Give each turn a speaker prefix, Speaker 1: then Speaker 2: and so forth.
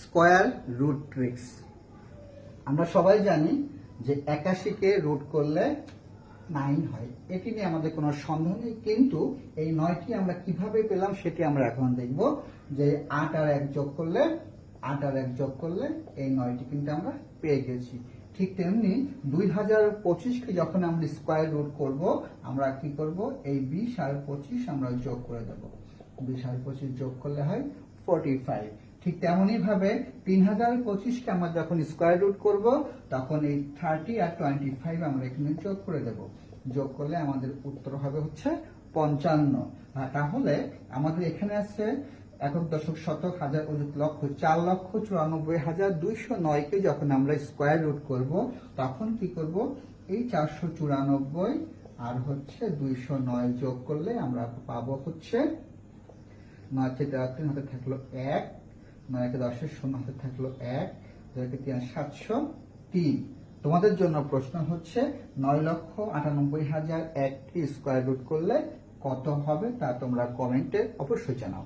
Speaker 1: Square root tricks. আমরা সবাই জানি যে একাশিকে রুট করলে নাইন হয়। এটি নিয়ে আমাদের কোনো সন্দেহ নেই, কিন্তু এই নয়টি আমরা কীভাবে পেলাম সেটি আমরা এখন দেখব যে আট আর এক যোগ করলে, আট আর এক যোগ করলে এই নয়টি কিন্তু আমরা পেয়ে গেছি। ঠিক তেমনি দুই হাজার পঁচিশকে যখন আমরা স্কোয়ার রুট করব, আমরা কি করব? এই বিশ আর পঁচিশ আমরা যোগ করে দেব। বিশ আর পঁচিশ যোগ করলে হয় ফোরটি ফাইভ ঠিক তেমনই ভাবে তিন হাজার পঁচিশকে আমরা যখন স্কোয়ার রুট করব, তখন এই থার্টি আর টোয়েন্টি ফাইভ আমরা এখানে যোগ করে দেব। যোগ করলে আমাদের উত্তর হবে হচ্ছে পঞ্চান্ন। তাহলে আমাদের এখানে আছে একক দশক শতক হাজার অযুত লক্ষ, চার লক্ষ চুরানব্বই হাজার দুইশো নয়কে যখন আমরা স্কোয়ার রুট করব, তখন কি করব? এই চারশো চুরানব্বই আর হচ্ছে দুইশো নয় যোগ করলে আমরা পাবো হচ্ছে নয়কে দেওয়ার তিন হাতে থাকল এক। নয়কে দশের শূন্য হাতে থাকল এক সাতশো তিন। তোমাদের জন্য প্রশ্ন হচ্ছে, নয় লক্ষ আটানব্বই হাজার এক স্কোয়ার রুট করলে কত হবে তা তোমরা কমেন্টে অবশ্যই জানাও।